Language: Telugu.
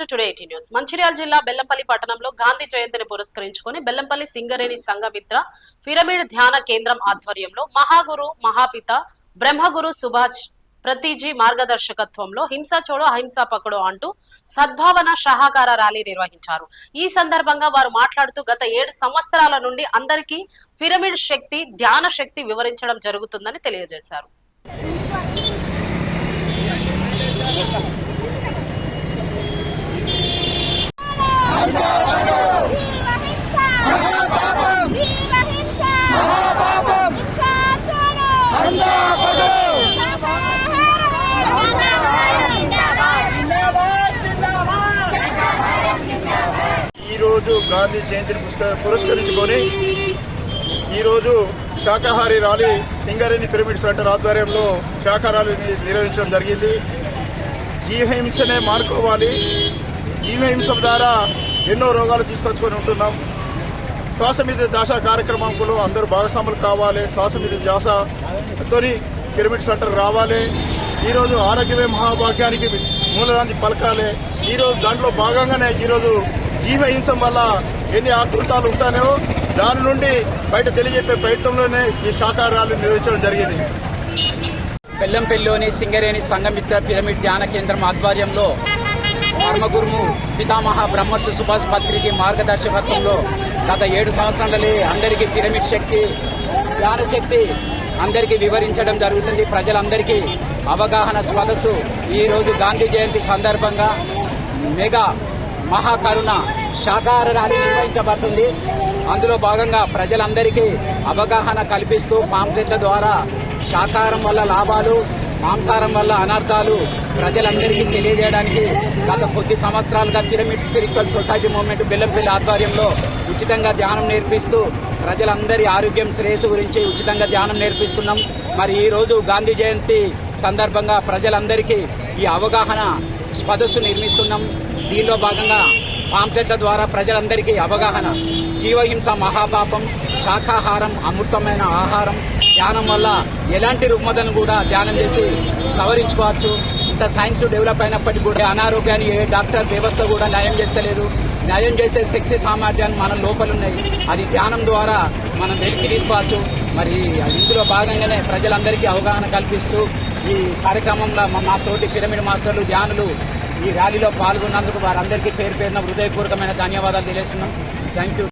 To today eighty news. Mancherial జిల్లా బెల్లంపల్లి పట్టణంలో గాంధీ జయంతిని పురస్కరించుకొని బెల్లంపల్లి సింగరేణి సంఘమిత్ర పిరమిడ్ ధ్యాన కేంద్రం ఆధ్వర్యంలో మహాగురు మహాపిత బ్రహ్మగురు సుభాష్ ప్రతిజీ మార్గదర్శకత్వంలో హింస చోడో అహింసా పకడో అంటూ సద్భావన సహకార ర్యాలీ నిర్వహించారు. ఈ సందర్భంగా వారు మాట్లాడుతూ గత ఏడు సంవత్సరాల నుండి అందరికీ పిరమిడ్ శక్తి ధ్యాన శక్తి వివరించడం జరుగుతుందని తెలియజేశారు జీవ హింస జీవ హింస హింస చూడు ఈరోజు గాంధీ జయంతిని పురస్క- పురస్కరించుకొని ఈరోజు శాకాహారి ర్యాలీ సింగరేణి పిరమిడ్ సెంటర్ ఆధ్వర్యంలో శాకాహారాలు నిర్వహించడం జరిగింది. జీవహింసనే మానుకోవాలి. జీవహింస ద్వారా ఎన్నో రోగాలు తీసుకొచ్చుకొని ఉంటున్నాం. శ్వాస మీద కార్యక్రమం కార్యక్రమంలో అందరూ భాగస్వాములు కావాలి. శ్వాస మీద ధ్యాసతోని పిరమిడ్ సెంటర్ రావాలి. ఈరోజు ఆరోగ్యమే మహాభాగ్యానికి మూలరాన్ని పలకాలి. ఈరోజు దాంట్లో భాగంగానే ఈరోజు జీవహింసం వల్ల ఎన్ని ఆకృతాలు ఉంటాయో దాని నుండి బయట తెలియజెప్పే ప్రయత్నంలోనే ఈ శాకాహారాలు నిర్వహించడం జరిగింది. బెల్లంపల్లిలోని సింగరేణి సంఘమిత్ర పిరమిడ్ ధ్యాన కేంద్రం ఆధ్వర్యంలో పరమగురుము పితామహ బ్రహ్మశ్రీ సుభాష్ పత్రిజీ మార్గదర్శకత్వంలో గత ఏడు సంవత్సరాలలో అందరికీ పిరమిడ్ శక్తి ధ్యాన శక్తి అందరికీ వివరించడం జరుగుతుంది. ప్రజలందరికీ అవగాహన సదస్సు ఈరోజు గాంధీ జయంతి సందర్భంగా మెగా మహాకరుణ శాకాహార నిర్వహించబడుతుంది. అందులో భాగంగా ప్రజలందరికీ అవగాహన కల్పిస్తూ పాంప్లెట్ల ద్వారా శాకాహారం వల్ల లాభాలు మాంసాహారం వల్ల అనర్థాలు ప్రజలందరికీ తెలియజేయడానికి గత కొద్ది సంవత్సరాలుగా pyramid spiritual society movement Bellampalli ఆధ్వర్యంలో ఉచితంగా ధ్యానం నేర్పిస్తూ ప్రజలందరి ఆరోగ్యం శ్రేయస్సు గురించి ఉచితంగా ధ్యానం నేర్పిస్తున్నాం. మరి ఈరోజు గాంధీ జయంతి సందర్భంగా ప్రజలందరికీ ఈ అవగాహన సదస్సు నిర్మిస్తున్నాం. దీనిలో భాగంగా పాంప్లెట్ల ద్వారా ప్రజలందరికీ అవగాహన జీవహింస మహాపాపం శాకాహారం అమృతమైన ఆహారం ధ్యానం వల్ల ఎలాంటి రుగ్మతను కూడా ధ్యానం చేసి సవరించుకోవచ్చు. ఇంత సైన్స్ డెవలప్ అయినప్పటికీ కూడా అనారోగ్యాన్ని ఏ డాక్టర్ వ్యవస్థ కూడా న్యాయం చేస్తలేదు. న్యాయం చేసే శక్తి సామర్థ్యాన్ని మన లోపల ఉన్నాయి. అది ధ్యానం ద్వారా మనం వెలికి తీసుకోవచ్చు. మరి ఇందులో భాగంగానే ప్రజలందరికీ అవగాహన కల్పిస్తూ ఈ కార్యక్రమంలో మా మా తోటి పిరమిడ్ మాస్టర్లు ధ్యానులు ఈ ర్యాలీలో పాల్గొన్నందుకు వారందరికీ పేరు పేరున హృదయపూర్వకమైన ధన్యవాదాలు తెలియజేస్తున్నాం. Thank you